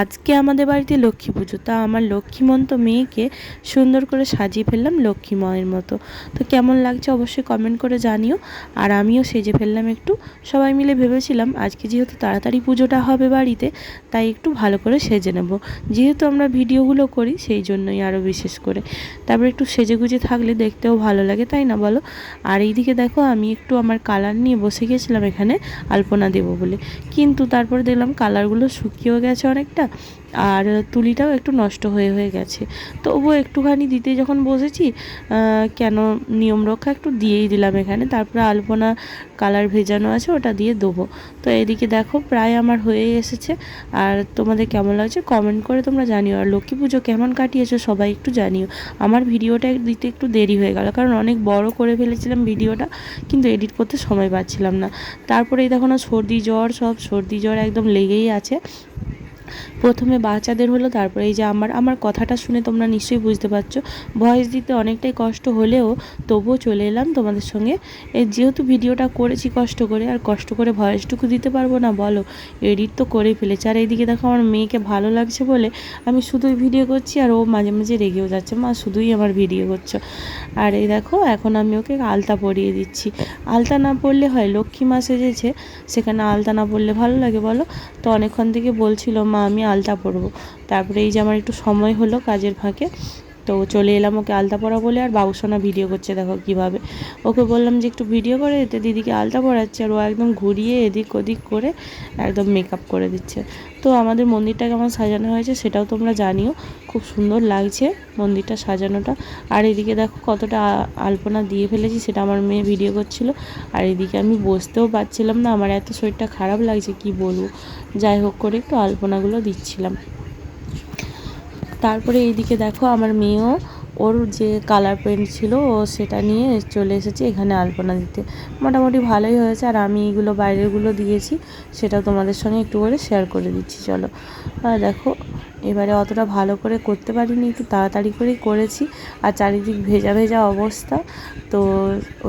আজকে আমাদের বাড়িতে লক্ষ্মী পুজো। তা আমার লক্ষ্মীমন্ত মেয়েকে সুন্দর করে সাজিয়ে ফেললাম লক্ষ্মী মায়ের মতো। তো কেমন লাগছে অবশ্যই কমেন্ট করে জানিও। আর আমিও সেজে ফেললাম একটু। সবাই মিলে ভেবেছিলাম আজকে যেহেতু তাড়াতাড়ি পুজোটা হবে বাড়িতে, তাই একটু ভালো করে সেজে নেব। যেহেতু আমরা ভিডিওগুলো করি, সেই জন্যই আরও বিশেষ করে। তারপর একটু সেজে গুজে থাকলে দেখতেও ভালো লাগে, তাই না বলো? আর এইদিকে দেখো, আমি একটু আমার কালার নিয়ে বসে গেছিলাম এখানে আলপনা দেবো বলে। কিন্তু তারপর দেখলাম কালারগুলো শুকিয়েও গেছে অনেকটা। আর তুলিটাও একটু নষ্ট হয়ে হয়ে গেছে। তবুও একটুখানি দিতে যখন বসেছি কেন নিয়ম রক্ষা একটু দিয়েই দিলাম এখানে। তারপরে আলপনা কালার ভেজানো আছে, ওটা দিয়ে দেবো। তো এদিকে দেখো, প্রায় আমার হয়ে এসেছে। আর তোমাদের কেমন লাগছে কমেন্ট করে তোমরা জানিও। আর লক্ষ্মী পুজো কেমন কাটিয়েছো সবাই একটু জানিও। আমার ভিডিওটা দিতে একটু দেরি হয়ে গেল, কারণ অনেক বড় করে ফেলেছিলাম ভিডিওটা, কিন্তু এডিট করতে সময় পাচ্ছিলাম না। তারপরে এই দেখো না, সর্দি জ্বর, সব সর্দি জ্বর একদম লেগেই আছে। প্রথমে বাচ্চাদের হলো, তারপরে এই যে আমার আমার কথাটা শুনে তোমরা নিশ্চয়ই বুঝতে পারছ। ভয়েস দিতে অনেকটাই কষ্ট হলেও তবুও চলে এলাম তোমাদের সঙ্গে। যেহেতু ভিডিওটা করেছি কষ্ট করে, আর কষ্ট করে ভয়েসটুকু দিতে পারব না, বলো, এডিট তো করেই ফেলেছি। আর এইদিকে দেখো, আমার মেয়েকে ভালো লাগছে বলে আমি শুধুই ভিডিও করছি, আর ও মাঝে মাঝে রেগেও যাচ্ছে। মা, শুধুই আমার ভিডিও করছ। আর এই দেখো, এখন আমি ওকে আলতা পরিয়ে দিচ্ছি। আলতা না পরলে হয়, লক্ষ্মী মা সেজেছে, সেখানে আলতা না পরলে ভালো লাগে, বলো। তো অনেকক্ষণ থেকে বলছিল মা আমি আলতা পরবো। তারপরে এই যে আমার একটু সময় হলো কাজের ফাঁকে তো চলে এলাম ওকে আলতা পরা বলে, আর বাবুসোনা ভিডিও করছে, দেখো কীভাবে। ওকে বললাম যে, একটু ভিডিও করে এতে দিদিকে আলতা পরাচ্ছে আর ও একদম ঘুরিয়ে এদিক ওদিক করে একদম মেকআপ করে দিচ্ছে। তো আমাদের মন্দিরটা কেমন সাজানো হয়েছে সেটাও তোমরা জানিও। খুব সুন্দর লাগছে মন্দিরটা সাজানোটা। আর এদিকে দেখো কতটা আলপনা দিয়ে ফেলেছি সেটা আমার মেয়ে ভিডিও করছিল। আর এদিকে আমি বসতেও পারছিলাম না, আমার এত শরীরটা খারাপ লাগছে, কি বলব? যাই হোক করে একটু আলপনাগুলো দিচ্ছিলাম। তারপরে এইদিকে দেখো আমার মেয়েও, ওর যে কালার পেন্ট ছিল, ও সেটা নিয়ে চলে এসেছে এখানে আলপনা দিতে। মোটামুটি ভালোই হয়েছে, আর আমি এইগুলো বাইরেরগুলো দিয়েছি, সেটা তোমাদের সঙ্গে একটু করে শেয়ার করে দিচ্ছি, চলো। দেখো এবারে অতটা ভালো করে করতে পারিনি, একটু তাড়াতাড়ি করেই করেছি। আর চারিদিক ভেজা ভেজা অবস্থা, তো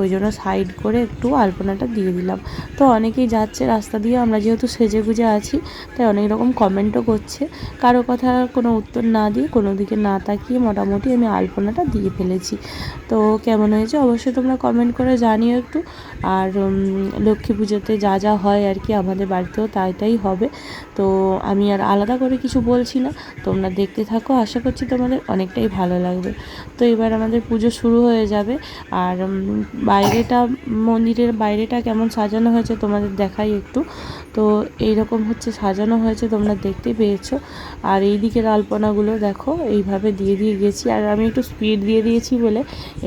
ওই জন্য সাইড করে একটু আলপনাটা দিয়ে দিলাম। তো অনেকেই যাচ্ছে রাস্তা দিয়ে, আমরা যেহেতু সেজে গুজে আছি, তাই অনেক রকম কমেন্টও করছে। কারও কথা কোনো উত্তর না দিয়ে, কোনো দিকে না তাকিয়ে মোটামুটি আমি আলপনাটা দিয়ে ফেলেছি। তো কেমন হয়েছে অবশ্যই তোমরা কমেন্ট করে জানিও একটু। আর লক্ষ্মী পুজোতে যা যা হয় আর কি আমাদের বাড়িতেও তাই তাই হবে। তো আমি আর আলাদা করে কিছু বলছি না। তোমরা দেখতে থাকো। আশা করছি তোমাদের অনেকটাই ভালো লাগবে। তো এবার আমাদের পুজো শুরু হয়ে যাবে। আর বাইরেটা, মন্দিরের বাইরেটা কেমন সাজানো হয়েছে তোমাদের দেখাই একটু। তো এইরকম হচ্ছে সাজানো হয়েছে, তোমরা দেখতে পেয়েছ। আর এই দিকের আলপনাগুলো দেখো, এইভাবে দিয়ে দিয়ে গেছি। আর আমি একটু স্পিড দিয়ে দিয়েছি বলে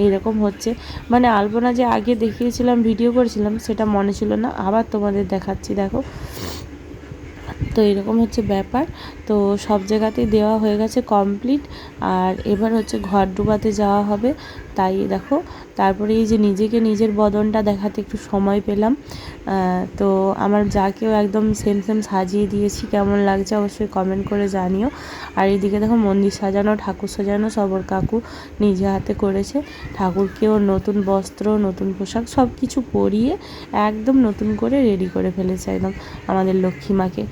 এইরকম হচ্ছে। মানে আলপনা যে আগে দেখিয়েছিলাম ভিডিও করেছিলাম, সেটা মনে ছিল না। আবার তোমাদের দেখাচ্ছি, দেখো। তো এরকম হচ্ছে ব্যাপার। তো সব জায়গাতেই দেওয়া হয়ে গেছে কমপ্লিট আর এবার হচ্ছে ঘর ডুবাতে যাওয়া হবে। তাই দেখো, তারপরে এই যে নিজেকে নিজের বদনটা দেখাতে একটু সময় পেলাম। তো আমার যাকেও একদম সেম সেম সাজিয়ে দিয়েছি। কেমন লাগছে অবশ্যই কমেন্ট করে জানিও। আর এইদিকে দেখো মন্দির সাজানো, ঠাকুর সাজানো, সবর কাকু নিজে হাতে করেছে। ঠাকুরকেও নতুন বস্ত্র, নতুন পোশাক সব কিছু পরিয়ে একদম নতুন করে রেডি করে ফেলেছে একদম আমাদের লক্ষ্মী মাকে।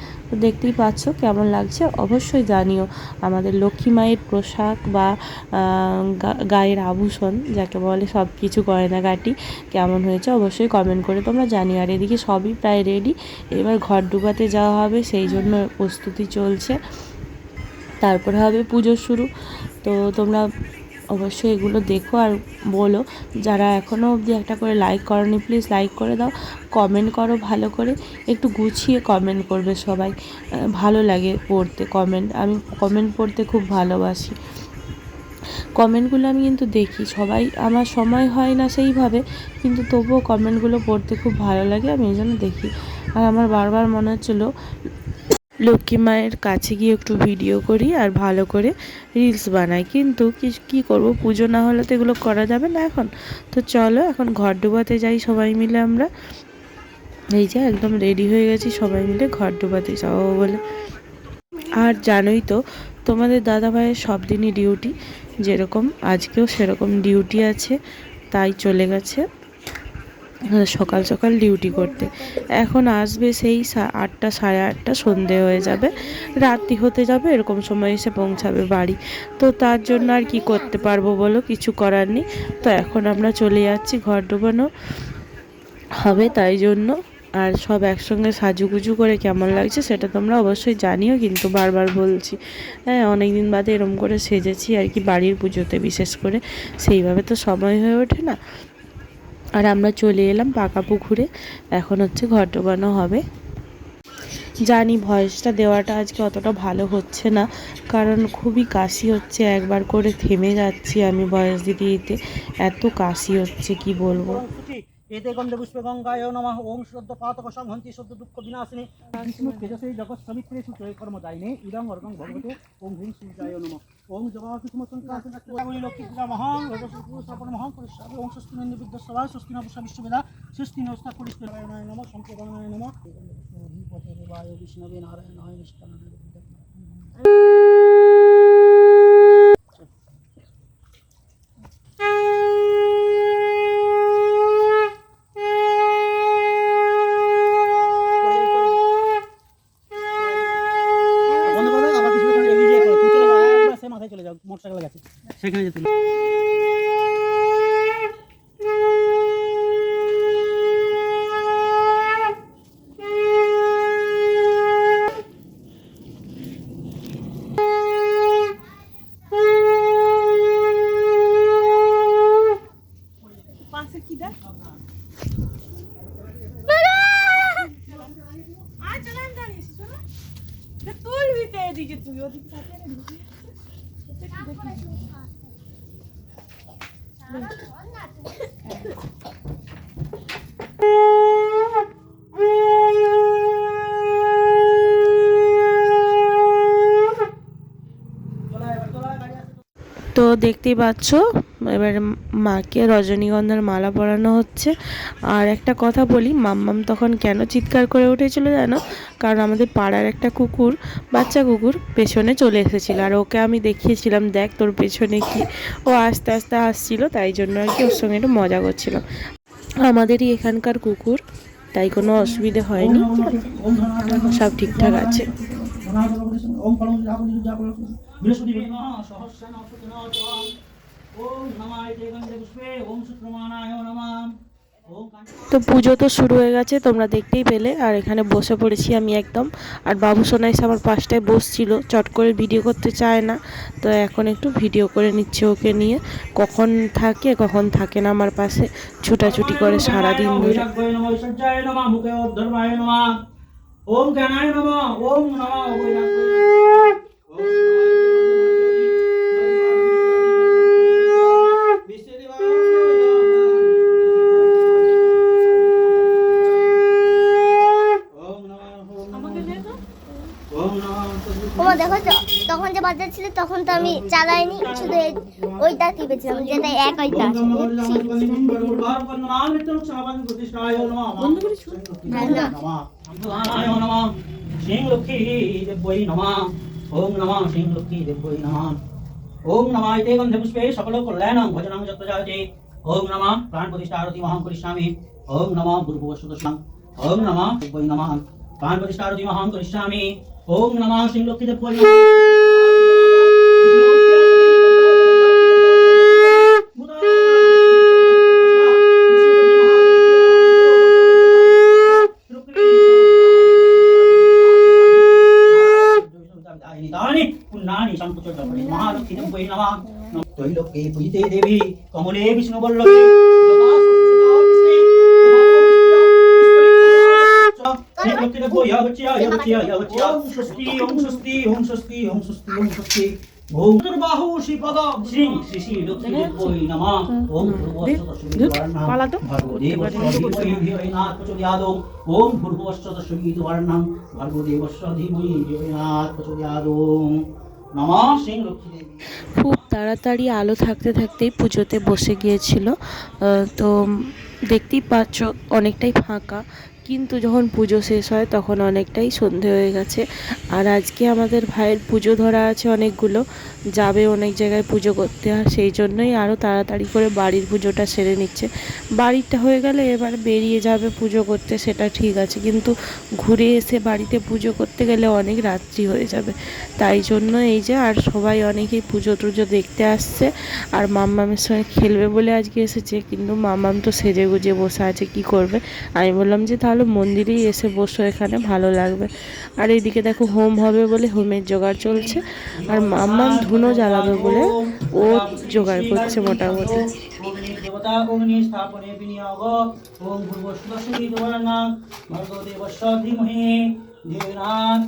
দেখতেই পাচ্ছ কেমন লাগছে। অবশ্যই জানিও আমাদের লক্ষ্মী মায়ের পোশাক বা গায়ের আভূষণ যাকে বলে সব কিছু গয়নাগাটি কেমন হয়েছে অবশ্যই কমেন্ট করে তোমরা জানিও। আর এদিকে সবই প্রায় রেডি এবার ঘর ডুবাতে যাওয়া হবে সেই জন্য প্রস্তুতি চলছে। তারপরে হবে পুজো শুরু। তো তোমরা অবশ্যই এগুলো দেখো আর বলো, যারা এখনও অবধি একটা করে লাইক করনি প্লিজ লাইক করে দাও। কমেন্ট করো ভালো করে। একটু গুছিয়ে কমেন্ট করবে সবাই। ভালো লাগে পড়তে কমেন্ট আমি কমেন্ট পড়তে খুব ভালোবাসি। কমেন্টগুলো আমি কিন্তু দেখি। সবাই, আমার সময় হয় না সেইভাবে, কিন্তু তবুও কমেন্টগুলো পড়তে খুব ভালো লাগে। আমি এই জন্য দেখি। আর আমার বারবার মনে হচ্ছিল লক্ষ্মী মায়ের কাছে গিয়ে একটু ভিডিও করি আর ভালো করে রিলস বানাই। কিন্তু কি, কী করব? পুজো না হলে তো এগুলো করা যাবে না এখন। তো চলো, এখন ঘর ডুবাতে যাই সবাই মিলে আমরা। এই যে একদম রেডি হয়ে গেছি সবাই মিলে ঘর ডুবাতে যাব বলে। আর জানোই তো, তোমাদের দাদা ভাইয়ের সব দিনই ডিউটি যেরকম আজকেও সেরকম ডিউটি আছে, তাই চলে গেছে। সকাল সকাল ডিউটি করতে। এখন আসবে সেই আটটা সাড়ে আটটা, সন্ধে হয়ে যাবে। রাত্রি হতে যাবে, এরকম সময় এসে পৌঁছাবে বাড়ি। তো তার জন্য আর কি করতে পারব বলো? কিছু করার নেই। তো এখন আমরা চলে যাচ্ছি ঘর ডোবানো হবে তাই জন্য। আর সব একসঙ্গে সাজুগুজু করে কেমন লাগছে সেটা তোমরা অবশ্যই জানিও, কিন্তু বারবার বলছি। হ্যাঁ অনেক দিন বাদে এরম করে সেজেছি আর কি বাড়ির পুজোতে বিশেষ করে। সেইভাবে তো সময় হয়ে ওঠে না। আর আমরা চলে এলাম পাকা পুকুরে এখন হচ্ছে ঘর হবে। জানি ভয়েসটা দেওয়াটা আজকে অতটা ভালো হচ্ছে না, কারণ খুবই কাশি হচ্ছে, একবার করে থেমে যাচ্ছি আমি ভয়েস দিতে দিতে। এত কাশি হচ্ছে, কি বলব? এতে গন্ধে পুষ্পে গঙ্গায় নমঃ। ওং শ্রদ্ধ পাতক সংহন্তি শুদ্ধ দুঃখ বিনাশিনী। বিষ্ণু তেজসে জগৎ সবিত্রে সুচয় কর্মদায়িনী। ইদং অর্গং ভগবতে। ওং হ্রিং সূর্যায় নমঃ। ওং জগৎ সুমসংকাশনী লক্ষ্মী পূজা মহাং। রজস্বপন মহাং। করিষ্যামি ওং স্বস্তি নন্দ বিদ্য সভা। স্বস্তি নবসা বিশ্ববেদা। স্বস্তি নস্তা করিষ্যায় নমঃ। সংকীর্তনায় নমঃ। পথে দেবায় বিষ্ণবে নারায়ণ হয় নিষ্কাননে বন্ধ করো আবার কিছুক্ষণ এগিয়ে যেয়ে করো। তুমি চলে যাও, একবার সে মাথায় চলে যাও মোটরসাইকেল গেছে সেখানে যেতে চলো এবার চলো গাড়ি আসছে তো দেখতেই পাচ্ছ। এবার মাকে রজনীগন্ধার মালা পরানো হচ্ছে। আর একটা কথা বলি, মাম্মাম তখন কেন চিৎকার করে উঠেছিল জানো? কারণ আমাদের পাড়ার একটা কুকুর, বাচ্চা কুকুর পেছনে চলে এসেছিল। আর ওকে আমি দেখিয়েছিলাম, দেখ তোর পেছনে কি? ও আস্তে আস্তে আসছিল, তাই জন্য আর কি ওর সঙ্গে একটু মজা করছিলাম। আমাদেরই এখানকার কুকুর, তাই কোনো অসুবিধে হয়নি। সব ঠিকঠাক আছে। তো পুজো তো শুরু হয়ে গেছে তোমরা দেখতেই পেলে। আর এখানে বসে পড়েছি আমি একদম। আর বাবু সোনা এসে আমার পাশটায় বসছিল চট করে ভিডিও করতে চায় না। তো এখন একটু ভিডিও করে নিচ্ছে ওকে নিয়ে। কখন থাকে কখন থাকে না আমার পাশে। ছুটাছুটি করে সারাদিন ধরে। ওম জ্ঞানায় নম ওম নম ওমা দেখো তো তখন যে বাজার ছিল, তখন তো আমি চালাইনি, শুধু ওইটা টিপেছিলাম যেটা এক ওইটা ওম নম সিং লক্ষ্মী দেবৈ নম ওম নম ইতে গন্ধে পুষ্পে সকল কল্যাণং ভজনং যত যাতে ওম নম প্রাণ প্রতিষ্ঠা আরতি মহাং করিষ্যামি ওম নম ভূর্ভুবস্বতস্যাং ওম নম দেবৈ নম প্রাণ প্রতিষ্ঠা আরতি মহাং করিষ্যামি ওম নম সিং লক্ষ্মী দেবৈ নিদানি পুণ্যানি সম্পুচর্যপরি মহালক্ষ্মী দেবৈ নমঃ ত্রৈলোক্যে পূজিতে দেবী কমলে বিষ্ণু বল্লভে লক্ষ্মী দেবৈ ইয়াবচ্চিয়া ইয়াবচ্চিয়া ইয়াবচ্চিয়া ওম। ওম ভূর্ভুবস্ব দশমীদ্বর্ণম ভর্গদেবস্ব ধীমহি খুব তাড়াতাড়ি আলো থাকতে থাকতেই পুজোতে বসে গিয়েছিল। তো দেখতেই পাচ্ছ অনেকটাই ফাঁকা। কিন্তু যখন পুজো শেষ হয় তখন অনেকটাই সন্ধে হয়ে গেছে। আর আজকে আমাদের ভাইয়ের পুজো ধরা আছে অনেকগুলো। যাবে অনেক জায়গায় পুজো করতে, আর সেই জন্যই আরও তাড়াতাড়ি করে বাড়ির পুজোটা সেরে নিচ্ছে। বাড়িটা হয়ে গেলে এবার বেরিয়ে যাবে পুজো করতে, সেটা ঠিক আছে। কিন্তু ঘুরে এসে বাড়িতে পুজো করতে গেলে অনেক রাত্রি হয়ে যাবে। তাই জন্য এই যে আর সবাই অনেকেই পুজো টুজো দেখতে আসছে। আর মাম্মামের সঙ্গে খেলবে বলে আজকে এসেছে, কিন্তু মাম্মাম তো সেজে গুজে বসে আছে, কি করবে? আমি বললাম যে, তাহলে মন্দিরেই এসে বসো এখানে, ভালো লাগবে। আর এইদিকে দেখো হোম হবে বলে হোমের জোগাড় চলছে। আর মাম্মাম ধুনো জ্বালাবে বলে ও জোগাড় করছে মোটামুটি। দেবনাথ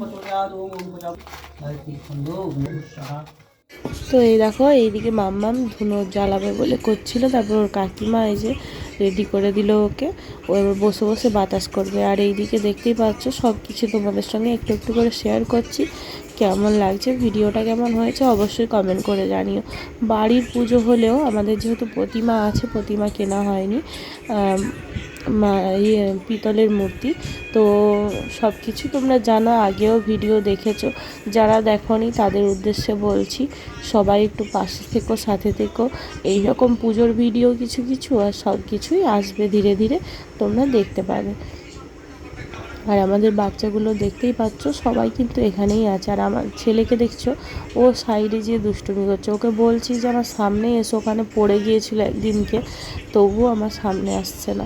তো এই দেখো, এইদিকে মাম্মাম ধুনো জ্বালাবে বলে করছিল। তারপর ওর কাকিমা এই যে রেডি করে দিল ওকে। ও এবার বসে বসে বাতাস করবে। আর এইদিকে দেখতেই পাচ্ছ সব কিছু তোমাদের সঙ্গে একটু একটু করে শেয়ার করছি। কেমন লাগছে? ভিডিওটা কেমন হয়েছে? অবশ্যই কমেন্ট করে জানিও। বাড়ির পুজো হলেও আমাদের যেহেতু প্রতিমা আছে, প্রতিমা কেনা হয়নি। মা- ইয়ে পিতলের মূর্তি। তো সব কিছু তোমরা জানো, আগেও ভিডিও দেখেছ। যারা দেখোনি, তাদের উদ্দেশ্যে বলছি, সবাই একটু পাশে থেকো, সাথে থেকো। এই রকম পুজোর ভিডিও কিছু কিছু আর সব কিছুই আসবে ধীরে ধীরে, তোমরা দেখতে পাবে। আর আমাদের বাচ্চাগুলো দেখতেই পাচ্ছ, সবাই কিন্তু এখানেই আছে। আর আমার ছেলেকে দেখছ, ও সাইডে যেয়ে দুষ্টুমি করছে। ওকে বলছি যে, আমার সামনে এসো। ওখানে পড়ে গিয়েছিল একদিনকে, তবুও আমার সামনে আসছে না।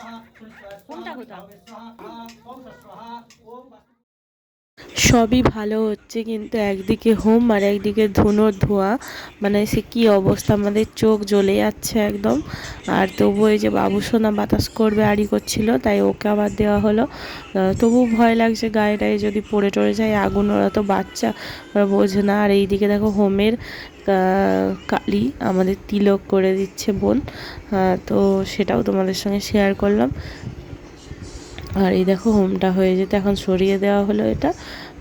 সর্বভূতিমা কোনটা কোথা ওম স্বাহা ওম সবই ভালো হচ্ছে, কিন্তু একদিকে হোম আর একদিকে ধুনোর ধোঁয়া। মানে সে কি অবস্থা? আমাদের চোখ জ্বলে যাচ্ছে একদম। আর তবু এই যে বাবু সোনা বাতাস করবে, আড়ি করছিল, তাই ওকে আবার দেওয়া হলো। তবু ভয় লাগছে গায়ে টায়ে যদি পড়ে টড়ে যায় আগুন, ওরা তো বাচ্চা, ওরা বোঝে না। আর এইদিকে দেখো হোমের কালি আমাদের তিলক করে দিচ্ছে বোন। তো সেটাও তোমাদের সঙ্গে শেয়ার করলাম। আর এই দেখো, হোমটা হয়ে যেতে এখন সরিয়ে দেওয়া হলো এটা।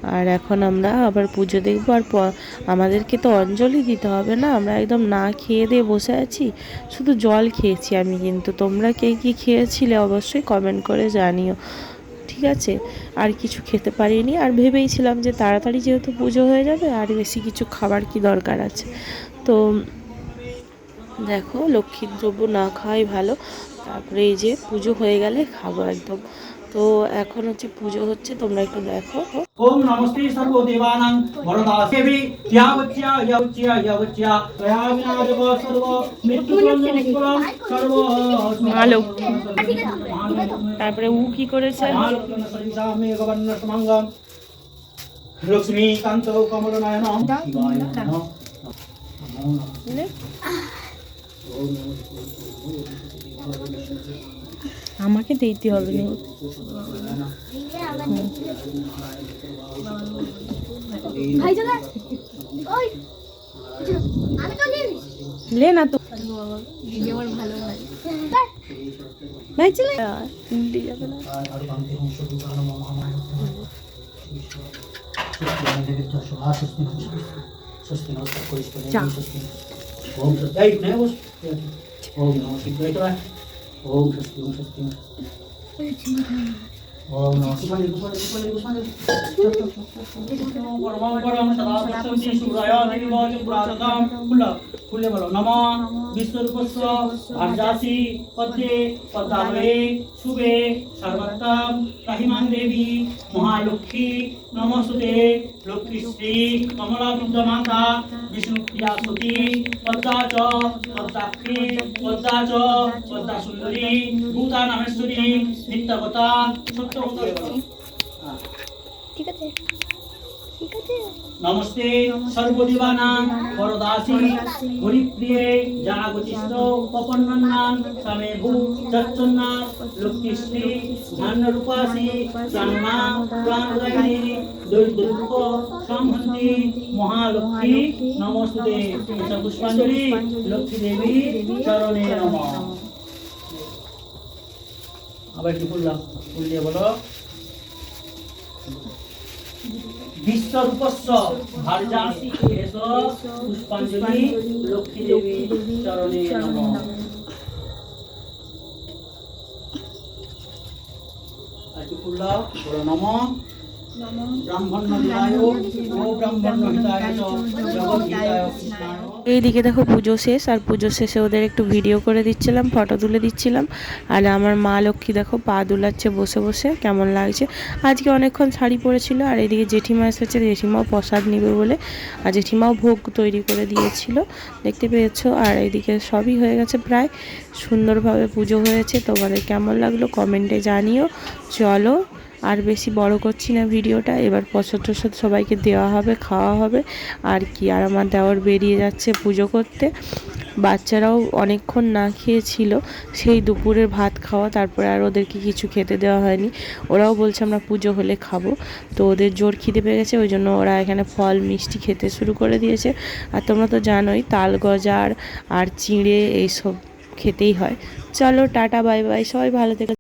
আর এখন আমরা আবার পুজো দেখব। আর আমাদেরকে তো অঞ্জলি দিতে হবে না। আমরা একদম না খেয়ে দিয়ে বসে আছি, শুধু জল খেয়েছি আমি কিন্তু। তোমরা কে কী খেয়েছিলে অবশ্যই কমেন্ট করে জানিও। ঠিক আছে? আর কিছু খেতে পারিনি। আর ভেবেইছিলাম যে তাড়াতাড়ি যেহেতু পুজো হয়ে যাবে, আর বেশি কিছু খাবার কি দরকার আছে? তো দেখো, লক্ষ্মীর দ্রব্য না খাওয়াই ভালো। তারপরে এই যে পুজো হয়ে গেলে খাব একদম। তো এখন হচ্ছে পুজো হচ্ছে তোমরা একটু দেখো। ওম নমস্তে সর্ব দেবানাং বরদাসেবি সর্ব সর্ব ভালো। তারপরে উ কি করেছে? লক্ষ্মীকান্ত কমল নয়ন ওম আমাকে দিতে হবে না। লে না তো। ভাই চলে যাবে না আরুকান্তে হং সদুকান মহামায় স্বস্তি স্বস্তি নমস্কার করিষ্ঠ ওম স্বস্তি এই নে বস ওম নমঃ শিবায় তো কুলে বলো, নমঃ বিশ্বরূপস্য ভার্যাসি পদ্মে পদ্মালয়ে শুভে সর্বত্তম রাহিমাং দেবী মহালক্ষ্মী নমস্তে লক্ষ্মীশ্রী কমলাবৃদ্ধ মাতা বিষ্ণুপ্রিয়া সতী পদ্মা চ, পদ্মাক্ষী, পদ্মা চ পদ্মা সুন্দরী ভূতা নামেশ্বরী নিত্যবতা সত্যবতা ঠিক আছে। নমস্তে, সর্বদেবানাং, পরদাসী, হরিপ্রিয়ে, জাগতিষ্ঠ উপপন্নান সামে ভূ চচ্চন্না, লক্ষ্মীশ্রী, ধান্যরূপাসী প্রাণমা প্রাণদায়িনী দৈর্দুঃখ সংহন্তি মহালক্ষ্মী, নমস্তে। পুষ্পাঞ্জলি লক্ষ্মী দেবী চরণে নম। আবার কি বললাম ফুল বলো। বিশ্বরূপস্য ভার্যাসি এস পুষ্পাঞ্জলি লক্ষ্মী দেবী চরণে নমঃ। আর কি নমঃ। এইদিকে দেখো পুজো শেষ, আর পুজো শেষে ওদের একটু ভিডিও করে দিচ্ছিলাম ফটো তুলে দিচ্ছিলাম। আর আমার মা লক্ষ্মী দেখো পা দুলাচ্ছে বসে বসে, কেমন লাগছে। আজকে অনেকক্ষণ শাড়ি পরেছিল, আর এদিকে জেঠিমা এসেছে, জেঠিমাও প্রসাদ নেবে বলে, আর জেঠিমাও ভোগ তৈরি করে দিয়েছিল, দেখতে পেয়েছ। আর এদিকে সবই হয়ে গেছে প্রায়, সুন্দরভাবে পুজো হয়েছে। তোমাদের কেমন লাগল কমেন্টে জানিও। চলো আর বেশি বড় করছি না ভিডিওটা। এবার প্রসাদ টসাদ সবাইকে দেওয়া হবে, খাওয়া হবে। আর কি, আর আমার দেওয়ার বেরিয়ে যাচ্ছে পুজো করতে। বাচ্চারাও অনেকক্ষণ না খেয়েছিল, সেই দুপুরের ভাত খাওয়া, তারপরে আর ওদেরকে কিছু খেতে দেওয়া হয়নি। ওরাও বলছে আমরা পুজো হলে খাব। তো ওদের জোর খিদে পেয়ে গেছে, ওই জন্য ওরা এখানে ফল, মিষ্টি খেতে শুরু করে দিয়েছে। আর তোমরা তো জানোই, তাল গজার আর চিঁড়ে এইসব খেতেই হয়। চলো, টাটা, বাই বাই, সবাই ভালো থেকে।